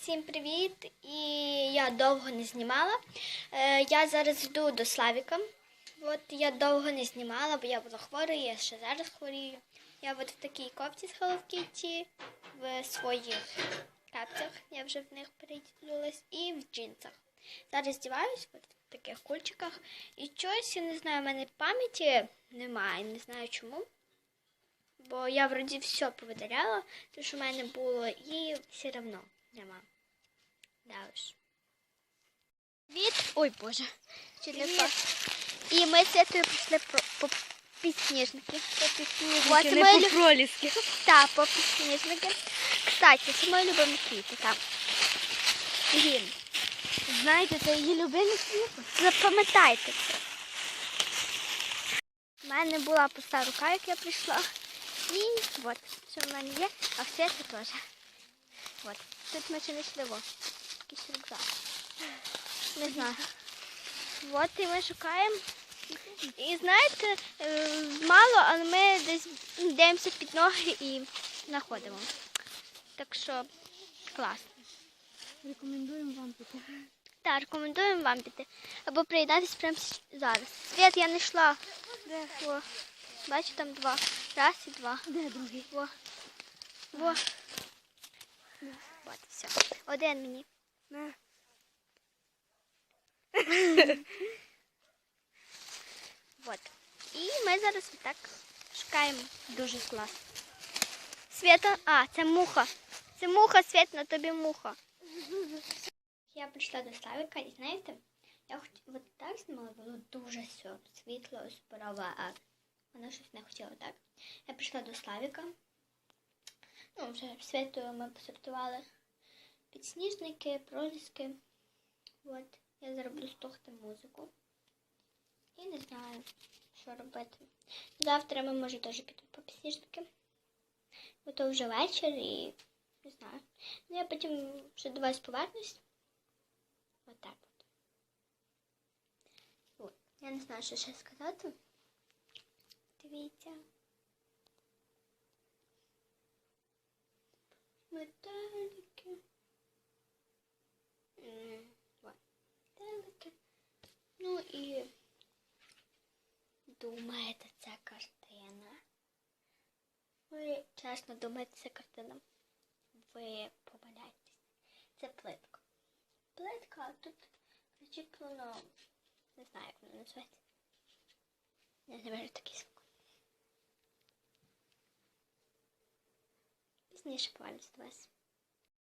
Всім привіт! І я довго не знімала. Е, я зараз йду до Славіка. От я довго не знімала, бо я була хвора, я ще зараз хворію. Я от в такій кофті з Hello в своїх капцях, я вже в них переділилась, і в джинсах. Зараз здіваюсь от в таких кульчиках. І щось, я не знаю, в мене пам'яті немає, не знаю чому. Бо я вроді все повидаляла, те, що в мене було, і все одно нема. Да уж. Від. Ой Боже. Впав. І ми з Святою прийшли по, по підсніжники. По підсніжники. От, не по проліски. Так, по підсніжники. Кстати, це мої любимі квіти, так. Гін. Знаєте, це її любимий квіти. Запам'ятайте це. У мене була пуста рука, як я прийшла. І от, що в мене є, а в світі теж. От. Тут ми ще не йшли. Якийсь рюкзак. Не знаю. От і ми шукаємо. І знаєте, е, мало, але ми десь дивимося під ноги і знаходимо. Так що класно. Рекомендуємо вам піти. Так, рекомендуємо вам піти. Або приєднатися прямо зараз. Світ я не йшла. Де? О, бачу там два. Раз і два. Де другий? Во. Во. От, все. Один мені. На. От. І ми зараз отак шукаємо. Дуже класно. Свята, а, це муха. Це муха, Свет, на тобі муха. Я прийшла до Славіка і знаєте, я хоч от так знімала, було дуже все світло, суперове, а вона щось не хотіла так. Я прийшла до Славіка. Ну, вже світою ми посортували підсніжники, проліски. От, я зараз буду слухати музику. І не знаю, що робити. Завтра ми може теж підемо по підсніжники. Бо то вже вечір і не знаю. Ну я потім ще до вас повернусь. Отак от. От. Я не знаю, що ще сказати. Дивіться. Метелики. Метелики. Ну і думаєте, це картина? Ви чесно думаєте, це картина? Ви помиляєтесь. Це плитка. Плитка, тут причіплено, не знаю, як воно називається. Я не беру такий повернусь до вас.